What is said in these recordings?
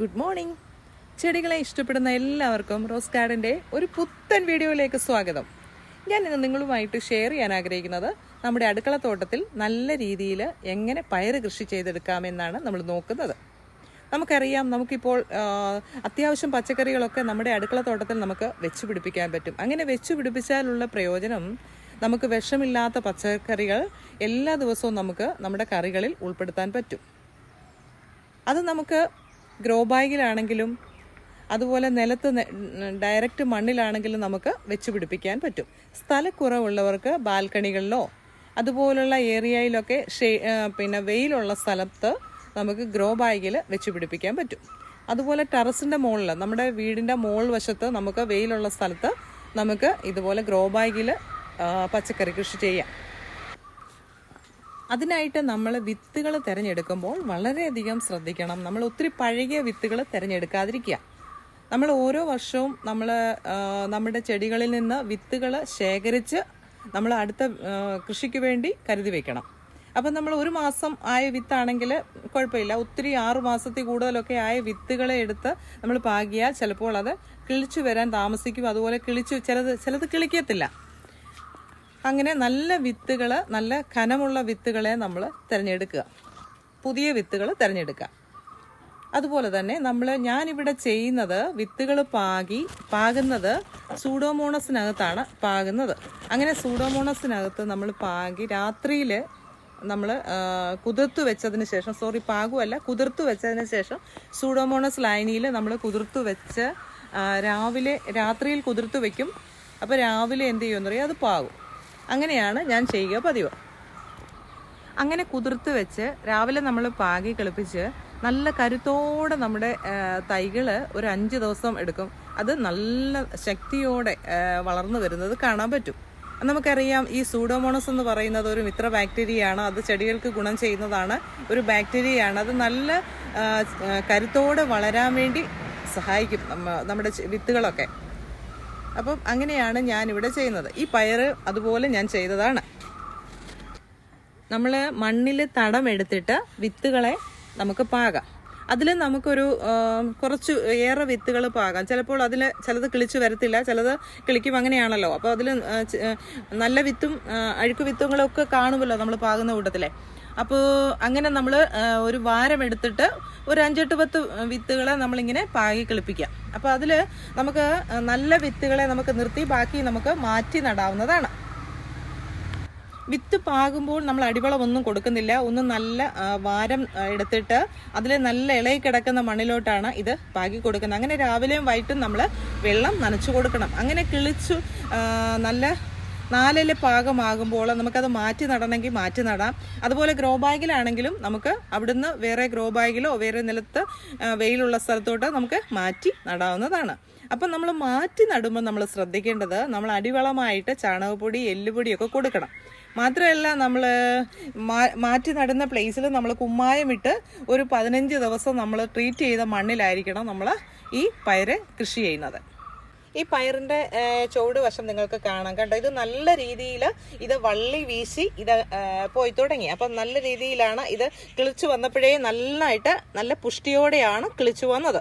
Good morning. ചെടികളെ ഇഷ്ടപ്പെടുന്ന എല്ലാവർക്കും റോസ് ഗാർഡന്റെ ഒരു പുത്തൻ വീഡിയോയിലേക്ക് സ്വാഗതം. ഞാൻ ഇന്ന് നിങ്ങളുമായിട്ട് ഷെയർ ചെയ്യാൻ ആഗ്രഹിക്കുന്നത് നമ്മുടെ അടുക്കളത്തോട്ടത്തിൽ നല്ല രീതിയിൽ എങ്ങനെ പയർ കൃഷി ചെയ്തെടുക്കാമെന്നാണ് നമ്മൾ നോക്കുന്നത്. നമുക്കറിയാം നമുക്കിപ്പോൾ അത്യാവശ്യം പച്ചക്കറികളൊക്കെ നമ്മുടെ അടുക്കളത്തോട്ടത്തിൽ നമുക്ക് വെച്ച് പിടിപ്പിക്കാൻ പറ്റും. അങ്ങനെ വെച്ച് പിടിപ്പിച്ചാലുള്ള പ്രയോജനം നമുക്ക് വിഷമില്ലാത്ത പച്ചക്കറികൾ എല്ലാ ദിവസവും നമുക്ക് നമ്മുടെ കറികളിൽ ഉൾപ്പെടുത്താൻ പറ്റും. അത് നമുക്ക് ഗ്രോ ബാഗിലാണെങ്കിലും അതുപോലെ നിലത്ത് ഡയറക്റ്റ് മണ്ണിലാണെങ്കിലും നമുക്ക് വെച്ച് പിടിപ്പിക്കാൻ പറ്റും. സ്ഥലക്കുറവുള്ളവർക്ക് ബാൽക്കണികളിലോ അതുപോലുള്ള ഏരിയയിലൊക്കെ ഷേ- പിന്നെ വെയിലുള്ള സ്ഥലത്ത് നമുക്ക് ഗ്രോ ബാഗിൽ വെച്ച് പിടിപ്പിക്കാൻ പറ്റും. അതുപോലെ ടെറസിന്റെ മുകളിൽ നമ്മുടെ വീടിന്റെ മോൾ വശത്ത് നമുക്ക് വെയിലുള്ള സ്ഥലത്ത് നമുക്ക് ഇതുപോലെ ഗ്രോ ബാഗിൽ പച്ചക്കറി കൃഷി ചെയ്യാം. അതിനായിട്ട് നമ്മൾ വിത്തുകൾ തിരഞ്ഞെടുക്കുമ്പോൾ വളരെയധികം ശ്രദ്ധിക്കണം. നമ്മൾ ഒത്തിരി പഴകിയ വിത്തുകൾ തിരഞ്ഞെടുക്കാതിരിക്കുക. നമ്മൾ ഓരോ വർഷവും നമ്മൾ നമ്മുടെ ചെടികളിൽ നിന്ന് വിത്തുകൾ ശേഖരിച്ച് നമ്മൾ അടുത്ത കൃഷിക്ക് വേണ്ടി കരുതി വെക്കണം. അപ്പം നമ്മൾ ഒരു മാസം ആയ വിത്താണെങ്കിൽ കുഴപ്പമില്ല. ഒത്തിരി ആറു മാസത്തിൽ കൂടുതലൊക്കെ ആയ വിത്തുകളെ എടുത്ത് നമ്മൾ പാകിയാൽ ചിലപ്പോൾ അത് കിളിച്ചു വരാൻ താമസിക്കും. അതുപോലെ കിളിച്ചു ചിലത് ചിലത് കിളിക്കത്തില്ല. അങ്ങനെ നല്ല വിത്തുകൾ നല്ല ഖനമുള്ള വിത്തുകളെ നമ്മൾ തിരഞ്ഞെടുക്കുക. പുതിയ വിത്തുകൾ തിരഞ്ഞെടുക്കുക. അതുപോലെ തന്നെ നമ്മൾ ഞാനിവിടെ ചെയ്യുന്നത് വിത്തുകൾ പാകി പാകുന്നത് സൂഡോമോണസിനകത്താണ് പാകുന്നത്. അങ്ങനെ സൂഡോമോണസിനകത്ത് നമ്മൾ പാകി രാത്രിയിൽ നമ്മൾ കുതിർത്തു വെച്ചതിന് ശേഷം സോറി പാകുമല്ല കുതിർത്തു വെച്ചതിന് ശേഷം സൂഡോമോണസ് ലൈനിയിൽ നമ്മൾ കുതിർത്തു വെച്ച് രാവിലെ രാത്രിയിൽ കുതിർത്തു വെക്കും. അപ്പോൾ രാവിലെ എന്ത് ചെയ്യുമെന്ന് പറയുക അത് പാകും. അങ്ങനെയാണ് ഞാൻ ചെയ്യുക പതിവ്. അങ്ങനെ കുതിർത്ത് വെച്ച് രാവിലെ നമ്മൾ പാകി കളിപ്പിച്ച് നല്ല കരുത്തോടെ നമ്മുടെ തൈകൾ ഒരു അഞ്ച് ദിവസം എടുക്കും. അത് നല്ല ശക്തിയോടെ വളർന്നു വരുന്നത് കാണാൻ പറ്റും. നമുക്കറിയാം ഈ സൂഡോമോണസ് എന്ന് പറയുന്നത് ഒരു മിത്ര ബാക്ടീരിയയാണ് അത് ചെടികൾക്ക് ഗുണം ചെയ്യുന്നതാണ് ഒരു ബാക്ടീരിയയാണ് അത് നല്ല കരുത്തോടെ വളരാൻ വേണ്ടി സഹായിക്കും നമ്മുടെ വിത്തുകളൊക്കെ. അപ്പം അങ്ങനെയാണ് ഞാൻ ഇവിടെ ചെയ്യുന്നത്. ഈ പയറ് അതുപോലെ ഞാൻ ചെയ്തതാണ്. നമ്മൾ മണ്ണിൽ തടം എടുത്തിട്ട് വിത്തുകളെ നമുക്ക് പാകാം. അതിൽ നമുക്കൊരു കുറച്ച് ഏറെ വിത്തുകൾ പാകാം. ചിലപ്പോൾ അതിൽ ചിലത് കിളിച്ച് വരത്തില്ല ചിലത് കിളിക്കും അങ്ങനെയാണല്ലോ. അപ്പോൾ അതിൽ നല്ല വിത്തും അഴുക്ക് വിത്തുകളൊക്കെ കാണുമല്ലോ നമ്മൾ പാകുന്ന കൂട്ടത്തിലെ. അപ്പോൾ അങ്ങനെ നമ്മൾ ഒരു വാരം എടുത്തിട്ട് ഒരു അഞ്ചെട്ട് പത്ത് വിത്തുകളെ നമ്മളിങ്ങനെ പാകി കളിപ്പിക്കാം അപ്പോൾ അതിൽ നമുക്ക് നല്ല വിത്തുകളെ നമുക്ക് നിർത്തി ബാക്കി നമുക്ക് മാറ്റി നടാവുന്നതാണ്. വിത്ത് പാകുമ്പോൾ നമ്മൾ അടിവളം ഒന്നും കൊടുക്കുന്നില്ല. ഒന്ന് നല്ല വാരം എടുത്തിട്ട് അതിൽ നല്ല ഇളകി കിടക്കുന്ന മണ്ണിലോട്ടാണ് ഇത് പാകി കൊടുക്കുന്നത്. അങ്ങനെ രാവിലെയും വൈകിട്ടും നമ്മൾ വെള്ളം നനച്ചു കൊടുക്കണം. അങ്ങനെ കിളിച്ചു നല്ല നാലിൽ പാകമാകുമ്പോൾ നമുക്കത് മാറ്റി നടണമെങ്കിൽ മാറ്റി നടാം. അതുപോലെ ഗ്രോ ബാഗിലാണെങ്കിലും നമുക്ക് അവിടുന്ന് വേറെ ഗ്രോ ബാഗിലോ വേറെ നിലത്ത് വെയിലുള്ള സ്ഥലത്തോട്ട് നമുക്ക് മാറ്റി നടാവുന്നതാണ്. അപ്പം നമ്മൾ മാറ്റി നടുമ്പോൾ നമ്മൾ ശ്രദ്ധിക്കേണ്ടത് നമ്മൾ അടിവളമായിട്ട് ചാണകപ്പൊടി എല്ലുപൊടിയൊക്കെ കൊടുക്കണം. മാത്രമല്ല നമ്മൾ മാറ്റി നടുന്ന പ്ലേസിൽ നമ്മൾ കുമ്മായം ഇട്ട് ഒരു പതിനഞ്ച് ദിവസം നമ്മൾ ട്രീറ്റ് ചെയ്ത മണ്ണിലായിരിക്കണം നമ്മൾ ഈ പയർ കൃഷി ചെയ്യുന്നത്. ഈ പയറിന്റെ ചുവട് വശം നിങ്ങൾക്ക് കാണാം. കണ്ടോ ഇത് നല്ല രീതിയിൽ ഇത് വള്ളി വീശി ഇത് പോയി തുടങ്ങി. അപ്പം നല്ല രീതിയിലാണ് ഇത് കിളിച്ചു വന്നപ്പോഴേ നന്നായിട്ട് നല്ല പുഷ്ടിയോടെയാണ് കിളിച്ചു വന്നത്.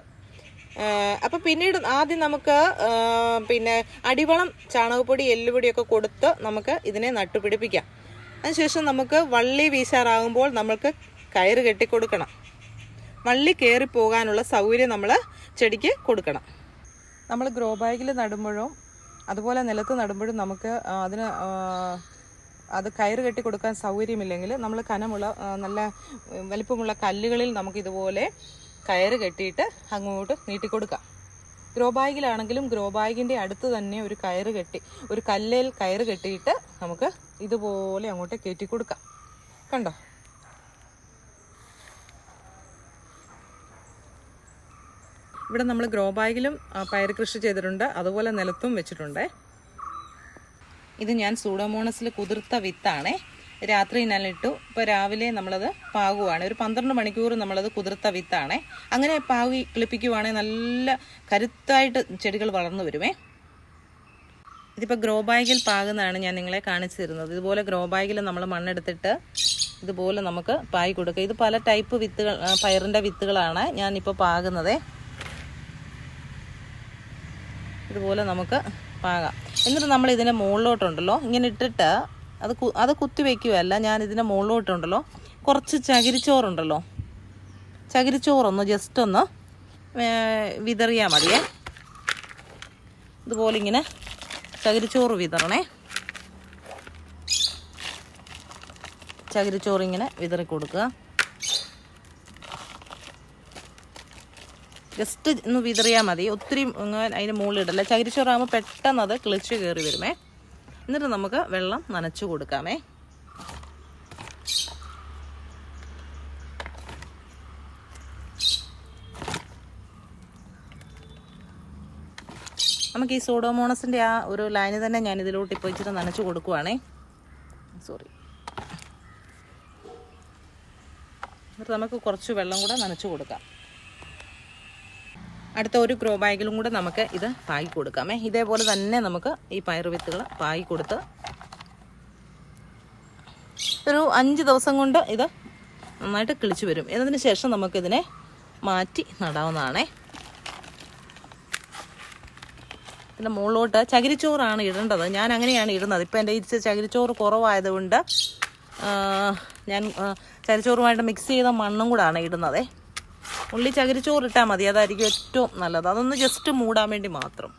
അപ്പൊ പിന്നീട് ആദ്യം നമുക്ക് പിന്നെ അടിവളം ചാണകപ്പൊടി എല്ലുപൊടിയൊക്കെ കൊടുത്ത് നമുക്ക് ഇതിനെ നട്ടുപിടിപ്പിക്കാം. അതിനുശേഷം നമുക്ക് വള്ളി വീശാറാകുമ്പോൾ നമ്മൾക്ക് കയറ് കെട്ടിക്കൊടുക്കണം. വള്ളി കയറി പോകാനുള്ള സൗകര്യം നമ്മൾ ചെടിക്ക് കൊടുക്കണം. നമ്മൾ ഗ്രോ ബാഗിൽ നടുമ്പോഴും അതുപോലെ നിലത്ത് നടുമ്പോഴും നമുക്ക് അതിന് അത് കയറ് കെട്ടി കൊടുക്കാൻ സൗകര്യമില്ലെങ്കിൽ നമ്മൾ കനമുള്ള നല്ല വലിപ്പമുള്ള കല്ലുകളിൽ നമുക്ക് ഇതുപോലെ കയറ് കെട്ടിയിട്ട് അങ്ങോട്ട് നീട്ടിക്കൊടുക്കാം ഗ്രോ ബാഗിലാണെങ്കിലും ഗ്രോ ബാഗിന്റെ അടുത്ത് തന്നെ ഒരു കയറ് കെട്ടി ഒരു കല്ലിൽ കയറ് കെട്ടിയിട്ട് നമുക്ക് ഇതുപോലെ അങ്ങോട്ട് കയറ്റി കൊടുക്കാം. കണ്ടോ? ഇവിടെ നമ്മൾ ഗ്രോ ബാഗിലും പയർ കൃഷി ചെയ്തിട്ടുണ്ട്. അതുപോലെ നിലത്തും വെച്ചിട്ടുണ്ട്. ഇത് ഞാൻ സൂഡോമോണസിൽ കുതിർത്ത വിത്താണേ. രാത്രി ഞാനിട്ടു ഇപ്പോൾ രാവിലെ നമ്മളത് പാകുവാണ്. ഒരു പന്ത്രണ്ട് മണിക്കൂർ നമ്മളത് കുതിർത്ത വിത്താണേ. അങ്ങനെ പാകി കിളിപ്പിക്കുവാണെങ്കിൽ നല്ല കരുത്തായിട്ട് ചെടികൾ വളർന്നു വരുമേ. ഇതിപ്പോൾ ഗ്രോ ബാഗിൽ പാകുന്നതാണ് ഞാൻ നിങ്ങളെ കാണിച്ചു തരുന്നത്. ഇതുപോലെ ഗ്രോ ബാഗിൽ നമ്മൾ മണ്ണെടുത്തിട്ട് ഇതുപോലെ നമുക്ക് പായി കൊടുക്കുക ഇത് പല ടൈപ്പ് വിത്തുകൾ പയറിന്റെ വിത്തുകളാണ് ഞാനിപ്പോൾ പാകുന്നത്. ഇതുപോലെ നമുക്ക് പാകാം. എന്നിട്ട് നമ്മൾ ഇതിന്റെ മുകളിലോട്ടുണ്ടല്ലോ ഇങ്ങനെ ഇട്ടിട്ട് അത് അത് കുത്തി വയ്ക്കുകയല്ല ഞാൻ ഇതിന്റെ മുകളിലോട്ടുണ്ടല്ലോ കുറച്ച് ചകിരിച്ചോറുണ്ടല്ലോ. ചകിരിച്ചോറൊന്ന് ജസ്റ്റ് ഒന്ന് വിതറിയാൽ മതിയേ. ഇതുപോലെ ഇങ്ങനെ ചകിരിച്ചോറ് വിതറണേ. ചകിരിച്ചോറ് ഇങ്ങനെ വിതറി കൊടുക്കുക ജസ്റ്റ് ഒന്ന് വിതറിയാൽ മതി. ഒത്തിരി അതിന്റെ മുകളിലിടല്ല? ചകിരിച്ചോറാകുമ്പോൾ പെട്ടെന്ന് അത് കിളിച്ച് കയറി വരുമേ. എന്നിട്ട് നമുക്ക് വെള്ളം നനച്ചു കൊടുക്കാമേ. നമുക്ക് ഈ സൂഡോമോണസിന്റെ ആ ഒരു ലൈന് തന്നെ ഞാൻ ഇതിലോട്ട് ഇപ്പോൾ ഇച്ചിരി നനച്ചു കൊടുക്കുവാണേ. സോറി എന്നിട്ട് നമുക്ക് കുറച്ച് വെള്ളം കൂടെ നനച്ചു കൊടുക്കാം. അടുത്ത ഒരു ഗ്രോ ബാഗിലും കൂടെ നമുക്ക് ഇത് പായി കൊടുക്കാമേ. ഇതേപോലെ തന്നെ നമുക്ക് ഈ പയർ വിത്തുകൾ പായി കൊടുത്ത് ഒരു അഞ്ച് ദിവസം കൊണ്ട് ഇത് നന്നായിട്ട് കിളിച്ചു വരും. എന്നതിന് ശേഷം നമുക്കിതിനെ മാറ്റി നടാവുന്നതാണേ. ഇതിന്റെ മുകളിലോട്ട് ചകിരിച്ചോറാണ് ഇടേണ്ടത്. ഞാൻ അങ്ങനെയാണ് ഇടുന്നത്. ഇപ്പം എന്റെ ഇരിച്ച് ചകിരിച്ചോറ് കുറവായതുകൊണ്ട് ഞാൻ ചകിരിച്ചോറുമായിട്ട് മിക്സ് ചെയ്ത മണ്ണും കൂടാണ് ഇടുന്നതേ. ഉള്ളി ചകിരിച്ചോറിട്ടാൽ മതി. അതായിരിക്കും ഏറ്റവും നല്ലത്. അതൊന്ന് ജസ്റ്റ് മൂടാൻ വേണ്ടി മാത്രം.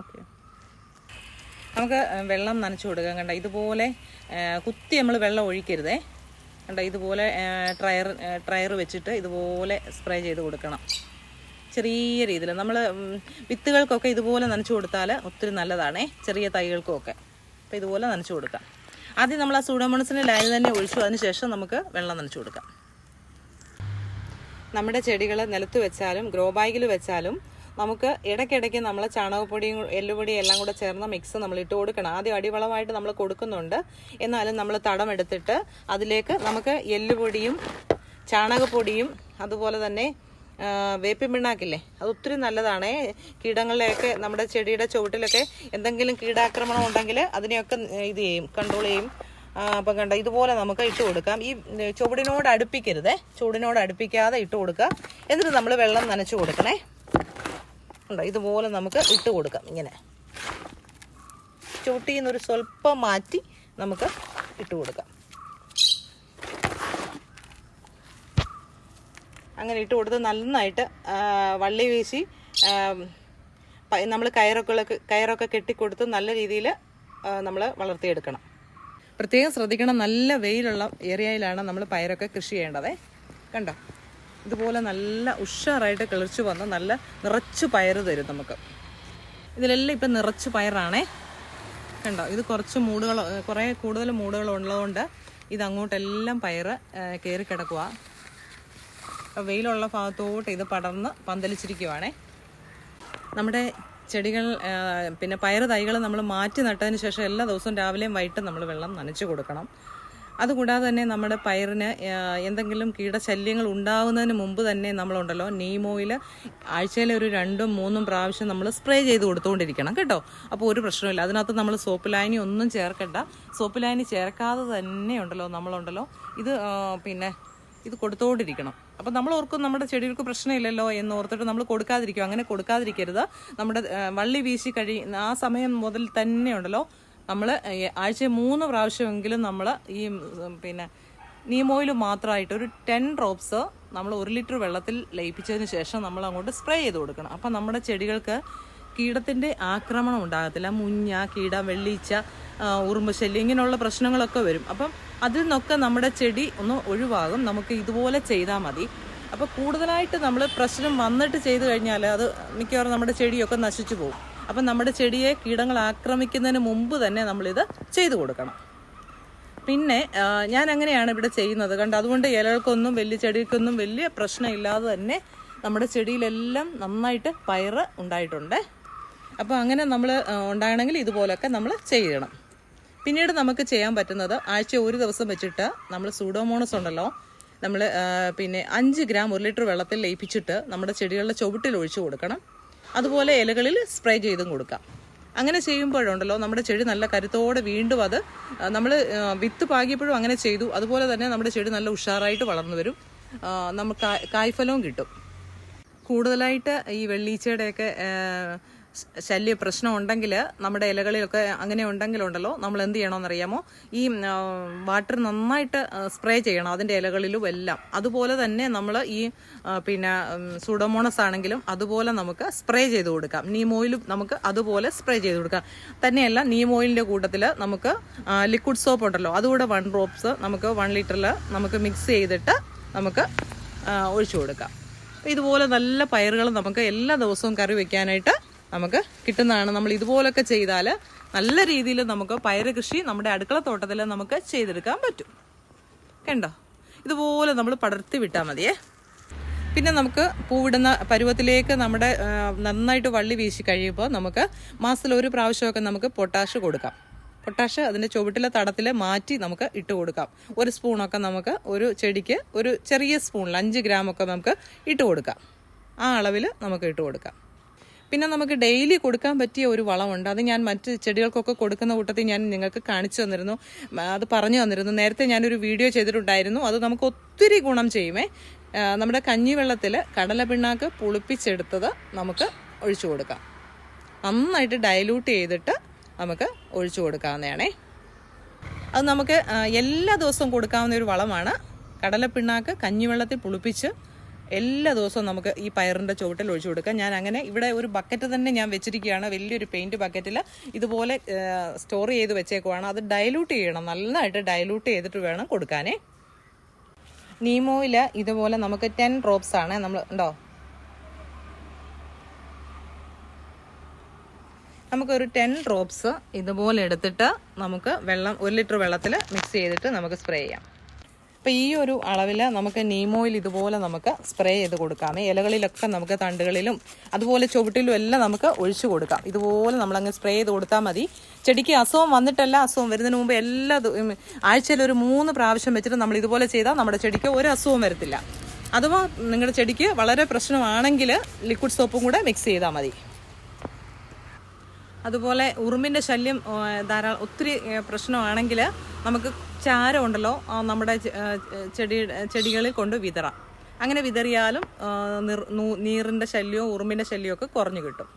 ഓക്കെ നമുക്ക് വെള്ളം നനച്ചു കൊടുക്കാം. കണ്ട ഇതുപോലെ കുത്തി നമ്മൾ വെള്ളം ഒഴിക്കരുതേ. കണ്ട ഇതുപോലെ ട്രയർ ട്രയർ വെച്ചിട്ട് ഇതുപോലെ സ്പ്രേ ചെയ്ത് കൊടുക്കണം. ചെറിയ രീതിയിൽ നമ്മൾ വിത്തുകൾക്കൊക്കെ ഇതുപോലെ നനച്ചു കൊടുത്താൽ ഒത്തിരി നല്ലതാണേ. ചെറിയ തൈകൾക്കുമൊക്കെ അപ്പോൾ ഇതുപോലെ നനച്ചു കൊടുക്കാം. ആദ്യം നമ്മൾ ആ സൂഡോമോണസിന്റെ ലൈൻ തന്നെ ഒഴിച്ചു. അതിന് ശേഷം നമുക്ക് വെള്ളം നനച്ചു കൊടുക്കാം. നമ്മുടെ ചെടികൾ നിലത്ത് വെച്ചാലും ഗ്രോ ബാഗിൽ വെച്ചാലും നമുക്ക് ഇടയ്ക്കിടയ്ക്ക് നമ്മൾ ചാണകപ്പൊടിയും എല്ലുപൊടിയും എല്ലാം കൂടെ ചേർന്ന മിക്സ് നമ്മൾ ഇട്ട് കൊടുക്കണം. ആദ്യം അടിവളമായിട്ട് നമ്മൾ കൊടുക്കുന്നുണ്ട്. എന്നാലും നമ്മൾ തടം എടുത്തിട്ട് അതിലേക്ക് നമുക്ക് എല്ലുപൊടിയും ചാണകപ്പൊടിയും അതുപോലെ തന്നെ വേപ്പിൻ പിണ്ണാക്കില്ലേ? അത് ഒത്തിരി നല്ലതാണേ. കീടങ്ങളിലെയൊക്കെ നമ്മുടെ ചെടിയുടെ ചുവട്ടിലൊക്കെ എന്തെങ്കിലും കീടാക്രമണം ഉണ്ടെങ്കിൽ അതിനെയൊക്കെ ഇത് ചെയ്യും കൺട്രോൾ ചെയ്യും. അപ്പം കണ്ട ഇതുപോലെ നമുക്ക് ഇട്ട് കൊടുക്കാം. ഈ ചുവടിനോട് അടുപ്പിക്കരുതേ. ചുവടിനോട് അടുപ്പിക്കാതെ ഇട്ട് കൊടുക്കുക. എന്നിട്ട് നമ്മൾ വെള്ളം നനച്ച് കൊടുക്കണേ. ഉണ്ടോ ഇതുപോലെ നമുക്ക് ഇട്ട് കൊടുക്കാം ഇങ്ങനെ. ചുവട്ടിൽ നിന്നൊരു സ്വല്പം മാറ്റി നമുക്ക് ഇട്ട് കൊടുക്കാം. അങ്ങനെ ഇട്ട് കൊടുത്ത് നന്നായിട്ട് വള്ളി വീശി നമ്മൾ കയറൊക്കെ കയറൊക്കെ കെട്ടിക്കൊടുത്ത് നല്ല രീതിയിൽ നമ്മൾ വളർത്തിയെടുക്കണം. പ്രത്യേകം ശ്രദ്ധിക്കണം. നല്ല വെയിലുള്ള ഏരിയയിലാണ് നമ്മൾ പയറൊക്കെ കൃഷി ചെയ്യേണ്ടത്. കണ്ടോ? ഇതുപോലെ നല്ല ഉഷാറായിട്ട് കിളിച്ചു വന്ന് നല്ല നിറച്ചു പയറ് തരും നമുക്ക്. ഇതിലെല്ലാം ഇപ്പം നിറച്ച് പയറാണേ. കണ്ടോ? ഇത് കുറച്ച് മൂടുകൾ കുറേ കൂടുതൽ മൂടുകൾ ഉള്ളതുകൊണ്ട് ഇത് അങ്ങോട്ടെല്ലാം പയറ് കയറി കിടക്കുക വെയിലുള്ള ഭാഗത്തോട്ട് ഇത് പടർന്ന് പന്തലിച്ചിരിക്കുവാണേ. നമ്മുടെ ചെടികൾ പിന്നെ പയർ തൈകൾ നമ്മൾ മാറ്റി നട്ടതിന് ശേഷം എല്ലാ ദിവസവും രാവിലെയും വൈകിട്ടും നമ്മൾ വെള്ളം നനച്ചു കൊടുക്കണം. അതുകൂടാതെ തന്നെ നമ്മുടെ പയറിന് എന്തെങ്കിലും കീടശല്യങ്ങൾ ഉണ്ടാകുന്നതിന് മുമ്പ് തന്നെ നമ്മളുണ്ടല്ലോ നീമോയിൽ ആഴ്ചയിൽ ഒരു രണ്ടും മൂന്നും പ്രാവശ്യം നമ്മൾ സ്പ്രേ ചെയ്ത് കൊടുത്തുകൊണ്ടിരിക്കണം കേട്ടോ. അപ്പോൾ ഒരു പ്രശ്നമില്ല അതിനകത്ത് നമ്മൾ സോപ്പ് ലായനി ഒന്നും ചേർക്കണ്ട. സോപ്പ് ലായനി ചേർക്കാതെ തന്നെ ഉണ്ടല്ലോ നമ്മളുണ്ടല്ലോ. ഇത് പിന്നെ ഇത് കൊടുത്തുകൊണ്ടിരിക്കണം. അപ്പം നമ്മൾ ഓർക്കും നമ്മുടെ ചെടികൾക്ക് പ്രശ്നമില്ലല്ലോ എന്ന് ഓർത്തിട്ട് നമ്മൾ കൊടുക്കാതിരിക്കും. അങ്ങനെ കൊടുക്കാതിരിക്കരുത്. നമ്മുടെ വള്ളി വീശി കഴി ആ സമയം മുതൽ തന്നെ ഉണ്ടല്ലോ. നമ്മൾ ആഴ്ച മൂന്ന് പ്രാവശ്യമെങ്കിലും നമ്മൾ ഈ പിന്നെ നീം ഓയിൽ മാത്രമായിട്ട് ഒരു ടെൻ ഡ്രോപ്സ് നമ്മൾ ഒരു ലിറ്റർ വെള്ളത്തിൽ ലയിപ്പിച്ചതിന് ശേഷം നമ്മൾ അങ്ങോട്ട് സ്പ്രേ ചെയ്ത് കൊടുക്കണം. അപ്പം നമ്മുടെ ചെടികൾക്ക് കീടത്തിന്റെ ആക്രമണം ഉണ്ടാകത്തില്ല. മുഞ്ഞ കീട വെള്ളീച്ച ഉറുമ്പശല്യം ഉറുമ്പ് ശല്യം ഇങ്ങനെയുള്ള പ്രശ്നങ്ങളൊക്കെ വരും. അപ്പം അതിൽ നിന്നൊക്കെ നമ്മുടെ ചെടി ഒന്ന് ഒഴിവാകും. നമുക്ക് ഇതുപോലെ ചെയ്താൽ മതി. അപ്പോൾ കൂടുതലായിട്ട് നമ്മൾ പ്രശ്നം വന്നിട്ട് ചെയ്തു കഴിഞ്ഞാൽ അത് മിക്കവാറും നമ്മുടെ ചെടിയൊക്കെ നശിച്ചു പോകും. അപ്പം നമ്മുടെ ചെടിയെ കീടങ്ങൾ ആക്രമിക്കുന്നതിന് മുമ്പ് തന്നെ നമ്മളിത് ചെയ്തു കൊടുക്കണം. പിന്നെ ഞാൻ അങ്ങനെയാണ് ഇവിടെ ചെയ്യുന്നത്. കണ്ട് അതുകൊണ്ട് ഇലകൾക്കൊന്നും വലിയ ചെടികൾക്കൊന്നും വലിയ പ്രശ്നമില്ലാതെ തന്നെ നമ്മുടെ ചെടിയിലെല്ലാം നന്നായിട്ട് പയറ് ഉണ്ടായിട്ടുണ്ട്. അപ്പോൾ അങ്ങനെ നമ്മൾ ഉണ്ടാകണമെങ്കിൽ ഇതുപോലൊക്കെ നമ്മൾ ചെയ്യണം. പിന്നീട് നമുക്ക് ചെയ്യാൻ പറ്റുന്നത് ആഴ്ച ഒരു ദിവസം വെച്ചിട്ട് നമ്മൾ സൂഡോമോണസ് ഉണ്ടല്ലോ നമ്മൾ പിന്നെ അഞ്ച് ഗ്രാം ഒരു ലിറ്റർ വെള്ളത്തിൽ ലയിപ്പിച്ചിട്ട് നമ്മുടെ ചെടികളുടെ ചുവട്ടിൽ ഒഴിച്ചു കൊടുക്കണം. അതുപോലെ ഇലകളിൽ സ്പ്രേ ചെയ്തും കൊടുക്കാം. അങ്ങനെ ചെയ്യുമ്പോഴുണ്ടല്ലോ നമ്മുടെ ചെടി നല്ല കരുത്തോടെ വീണ്ടും അത് നമ്മൾ വിത്ത് പാകിയപ്പോഴും അങ്ങനെ ചെയ്തു. അതുപോലെ തന്നെ നമ്മുടെ ചെടി നല്ല ഉഷാറായിട്ട് വളർന്നു വരും. നമുക്ക് കായ്ഫലവും കിട്ടും. കൂടുതലായിട്ട് ഈ വെള്ളീച്ചയുടെയൊക്കെ ശല്യ പ്രശ്നം ഉണ്ടെങ്കിൽ നമ്മുടെ ഇലകളിലൊക്കെ അങ്ങനെ ഉണ്ടെങ്കിലുണ്ടല്ലോ നമ്മൾ എന്ത് ചെയ്യണമെന്നറിയാമോ ഈ വാട്ടർ നന്നായിട്ട് സ്പ്രേ ചെയ്യണം അതിന്റെ ഇലകളിലും എല്ലാം. അതുപോലെ തന്നെ നമ്മൾ ഈ പിന്നെ സുഡോമോണസ് ആണെങ്കിലും അതുപോലെ നമുക്ക് സ്പ്രേ ചെയ്ത് കൊടുക്കാം. നീം ഓയിലും നമുക്ക് അതുപോലെ സ്പ്രേ ചെയ്ത് കൊടുക്കാം. തന്നെയല്ല നീം ഓയിലിന്റെ കൂട്ടത്തിൽ നമുക്ക് ലിക്വിഡ് സോപ്പ് ഉണ്ടല്ലോ അതുകൂടെ വൺ ഡ്രോപ്സ് നമുക്ക് വൺ ലിറ്ററിൽ നമുക്ക് മിക്സ് ചെയ്തിട്ട് നമുക്ക് ഒഴിച്ചു കൊടുക്കാം. ഇതുപോലെ നല്ല പയറുകൾ നമുക്ക് എല്ലാ ദിവസവും കറി വെക്കാനായിട്ട് നമുക്ക് കിട്ടുന്നതാണ്. നമ്മൾ ഇതുപോലൊക്കെ ചെയ്താൽ നല്ല രീതിയിൽ നമുക്ക് പയറ് കൃഷി നമ്മുടെ അടുക്കള തോട്ടത്തിൽ നമുക്ക് ചെയ്തെടുക്കാൻ പറ്റും. കണ്ടോ? ഇതുപോലെ നമ്മൾ പടർത്തി വിട്ടാൽ മതിയേ. പിന്നെ നമുക്ക് പൂവിടുന്ന പരുവത്തിലേക്ക് നമ്മുടെ നന്നായിട്ട് വള്ളി വീശി കഴിയുമ്പോൾ നമുക്ക് മാസത്തിൽ ഒരു പ്രാവശ്യമൊക്കെ നമുക്ക് പൊട്ടാഷ് കൊടുക്കാം. പൊട്ടാഷ് അതിന്റെ ചുവട്ടിലെ തടത്തിൽ മാറ്റി നമുക്ക് ഇട്ട് കൊടുക്കാം. ഒരു സ്പൂണൊക്കെ നമുക്ക് ഒരു ചെടിക്ക് ഒരു ചെറിയ സ്പൂണിൽ അഞ്ച് ഗ്രാമൊക്കെ നമുക്ക് ഇട്ട് കൊടുക്കാം. ആ അളവിൽ നമുക്ക് ഇട്ട് കൊടുക്കാം. പിന്നെ നമുക്ക് ഡെയിലി കൊടുക്കാൻ പറ്റിയ ഒരു വളമുണ്ട് അത് ഞാൻ മറ്റ് ചെടികൾക്കൊക്കെ കൊടുക്കുന്ന കൂട്ടത്തിൽ ഞാൻ നിങ്ങൾക്ക് കാണിച്ചു തന്നിരുന്നു. അത് പറഞ്ഞു തന്നിരുന്നു. നേരത്തെ ഞാനൊരു വീഡിയോ ചെയ്തിട്ടുണ്ടായിരുന്നു. അത് നമുക്ക് ഒത്തിരി ഗുണം ചെയ്യുമേ. നമ്മുടെ കഞ്ഞിവെള്ളത്തിൽ കടല പിണ്ണാക്ക് പുളിപ്പിച്ചെടുത്തത് നമുക്ക് ഒഴിച്ചു കൊടുക്കാം. നന്നായിട്ട് ഡയലൂട്ട് ചെയ്തിട്ട് നമുക്ക് ഒഴിച്ചു കൊടുക്കാവുന്നതാണേ. അത് നമുക്ക് എല്ലാ ദിവസവും കൊടുക്കാവുന്ന ഒരു വളമാണ്. കടല പിണ്ണാക്ക് കഞ്ഞിവെള്ളത്തിൽ പുളിപ്പിച്ച് എല്ലാ ദിവസവും നമുക്ക് ഈ പയറിന്റെ ചുവട്ടിൽ ഒഴിച്ചു കൊടുക്കാം. ഞാൻ അങ്ങനെ ഇവിടെ ഒരു ബക്കറ്റ് തന്നെ ഞാൻ വെച്ചിരിക്കുകയാണ്. വലിയൊരു പെയിന്റ് ബക്കറ്റിൽ ഇതുപോലെ സ്റ്റോർ ചെയ്ത് വെച്ചേക്കുവാണ്. അത് ഡയലൂട്ട് ചെയ്യണം. നന്നായിട്ട് ഡയലൂട്ട് ചെയ്തിട്ട് വേണം കൊടുക്കാനേ. നീമോയിൽ ഇതുപോലെ നമുക്ക് ടെൻ ഡ്രോപ്സ് ആണ്. നമ്മൾ ഉണ്ടോ? നമുക്കൊരു ടെൻ ഡ്രോപ്സ് ഇതുപോലെ എടുത്തിട്ട് നമുക്ക് വെള്ളം ഒരു ലിറ്റർ വെള്ളത്തിൽ മിക്സ് ചെയ്തിട്ട് നമുക്ക് സ്പ്രേ ചെയ്യാം. അപ്പോൾ ഈ ഒരു അളവിൽ നമുക്ക് നീമോയിൽ ഇതുപോലെ നമുക്ക് സ്പ്രേ ചെയ്ത് കൊടുക്കാം. ഇലകളിലൊക്കെ നമുക്ക് തണ്ടുകളിലും അതുപോലെ ചുവട്ടിലും എല്ലാം നമുക്ക് ഒഴിച്ചു കൊടുക്കാം. ഇതുപോലെ നമ്മളങ്ങ് സ്പ്രേ ചെയ്ത് കൊടുത്താൽ മതി. ചെടിക്ക് അസുഖം വന്നിട്ടല്ല അസുഖം വരുന്നതിന് മുമ്പ് എല്ലാ ആഴ്ചയിൽ ഒരു മൂന്ന് പ്രാവശ്യം വെച്ചിട്ട് നമ്മൾ ഇതുപോലെ ചെയ്താൽ നമ്മുടെ ചെടിക്ക് ഒരു അസുഖവും വരത്തില്ല. അഥവാ നിങ്ങളുടെ ചെടിക്ക് വളരെ പ്രശ്നമാണെങ്കിൽ ലിക്വിഡ് സോപ്പും കൂടെ മിക്സ് ചെയ്താൽ മതി. അതുപോലെ ഉറുമ്പിന്റെ ശല്യം ധാരാളം ഒത്തിരി പ്രശ്നമാണെങ്കിൽ നമുക്ക് ചാരം ഉണ്ടല്ലോ നമ്മുടെ ചെടി ചെടികളിൽ കൊണ്ട് വിതറാം. അങ്ങനെ വിതറിയാലും നീറിന്റെ ശല്യവും ഉറുമ്പിന്റെ ശല്യവും ഒക്കെ കുറഞ്ഞു കിട്ടും.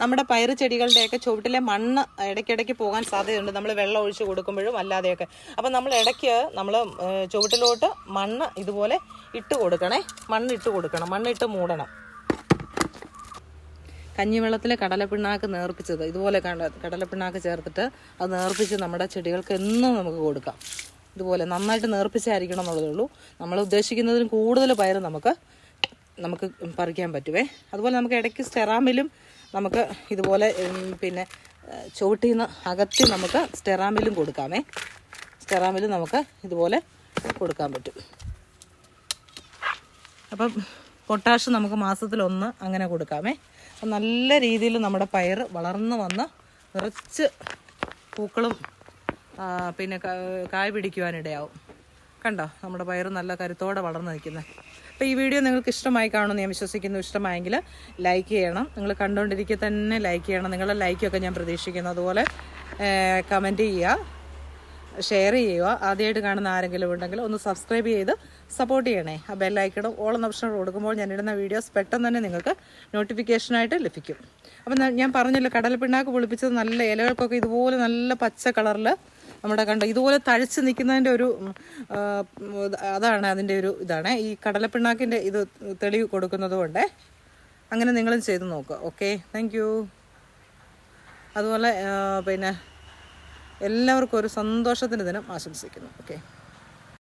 നമ്മുടെ പയറ് ചെടികളുടെയൊക്കെ ചുവട്ടിലെ മണ്ണ് ഇടയ്ക്കിടയ്ക്ക് പോകാൻ സാധ്യതയുണ്ട്. നമ്മൾ വെള്ളം ഒഴിച്ചു കൊടുക്കുമ്പോഴും അല്ലാതെയൊക്കെ. അപ്പം നമ്മൾ ഇടയ്ക്ക് നമ്മൾ ചുവട്ടിലോട്ട് മണ്ണ് ഇതുപോലെ ഇട്ട് കൊടുക്കണേ. മണ്ണ് ഇട്ട് കൊടുക്കണം. മണ്ണിട്ട് മൂടണം. കഞ്ഞിവെള്ളത്തിൽ കടലപ്പിണ്ണാക്ക് നേർപ്പിച്ചത്. ഇതുപോലെ കട കടലപ്പിണ്ണാക്ക് ചേർത്തിട്ട് അത് നേർപ്പിച്ച് നമ്മുടെ ചെടികൾക്ക് എന്നും നമുക്ക് കൊടുക്കാം. ഇതുപോലെ നന്നായിട്ട് നേർപ്പിച്ചായിരിക്കണം എന്നുള്ളതേ ഉള്ളൂ. നമ്മൾ ഉദ്ദേശിക്കുന്നതിന് കൂടുതൽ പയർ നമുക്ക് നമുക്ക് പറിക്കാൻ പറ്റുമേ അതുപോലെ നമുക്ക് ഇടയ്ക്ക് സ്റ്റെറാമിലും നമുക്ക് ഇതുപോലെ പിന്നെ ചുവട്ടിൽ നിന്ന് അകത്തി നമുക്ക് സ്റ്റെറാമിലും കൊടുക്കാമേ. സ്റ്റെറാമിലും നമുക്ക് ഇതുപോലെ കൊടുക്കാൻ പറ്റും. അപ്പം പൊട്ടാഷ് നമുക്ക് മാസത്തിലൊന്ന് അങ്ങനെ കൊടുക്കാമേ. അപ്പം നല്ല രീതിയിൽ നമ്മുടെ പയർ വളർന്നു വന്ന് നിറച്ച് പൂക്കളും പിന്നെ കായ് പിടിക്കുവാനിടയാവും. കണ്ടോ? നമ്മുടെ പയർ നല്ല കരുത്തോടെ വളർന്നു നിൽക്കുന്നത് അപ്പോൾ ഈ വീഡിയോ നിങ്ങൾക്ക് ഇഷ്ടമായി കാണുമെന്ന് ഞാൻ വിശ്വസിക്കുന്നു. ഇഷ്ടമായെങ്കിൽ ലൈക്ക് ചെയ്യണം. നിങ്ങൾ കണ്ടുകൊണ്ടിരിക്കുക തന്നെ ലൈക്ക് ചെയ്യണം. നിങ്ങളുടെ ലൈക്കൊക്കെ ഞാൻ പ്രതീക്ഷിക്കുന്നു. അതുപോലെ കമന്റ് ചെയ്യുക. ഷെയർ ചെയ്യുക. ആദ്യമായിട്ട് കാണുന്ന ആരെങ്കിലും ഉണ്ടെങ്കിൽ ഒന്ന് സബ്സ്ക്രൈബ് ചെയ്ത് സപ്പോർട്ട് ചെയ്യണേ. ആ ബെല്ലൈക്കണം ഓൾ ഓപ്ഷൻ കൊടുക്കുമ്പോൾ ഇടുന്ന വീഡിയോസ് പെട്ടെന്ന് തന്നെ നിങ്ങൾക്ക് നോട്ടിഫിക്കേഷനായിട്ട് ലഭിക്കും. അപ്പം ഞാൻ- പറഞ്ഞല്ലോ കടലപ്പിണ്ണാക്ക് പൊളിപ്പിച്ചത് നല്ല ഇലകൾക്കൊക്കെ ഇതുപോലെ നല്ല പച്ച കളറിൽ നമ്മുടെ കണ്ട ഇതുപോലെ തഴച്ച് നിൽക്കുന്നതിന്റെ ഒരു അതാണ് അതിന്റെ ഒരു ഇതാണ്. ഈ കടലപ്പിണ്ണാക്കിന്റെ ഇത് തെളിവ് കൊടുക്കുന്നതുകൊണ്ട് അങ്ങനെ നിങ്ങളും ചെയ്ത് നോക്കുക ഓക്കെ താങ്ക് അതുപോലെ പിന്നെ എല്ലാവർക്കും ഒരു സന്തോഷത്തിന്റെ ദിനം ആശംസിക്കുന്നു. ഓക്കെ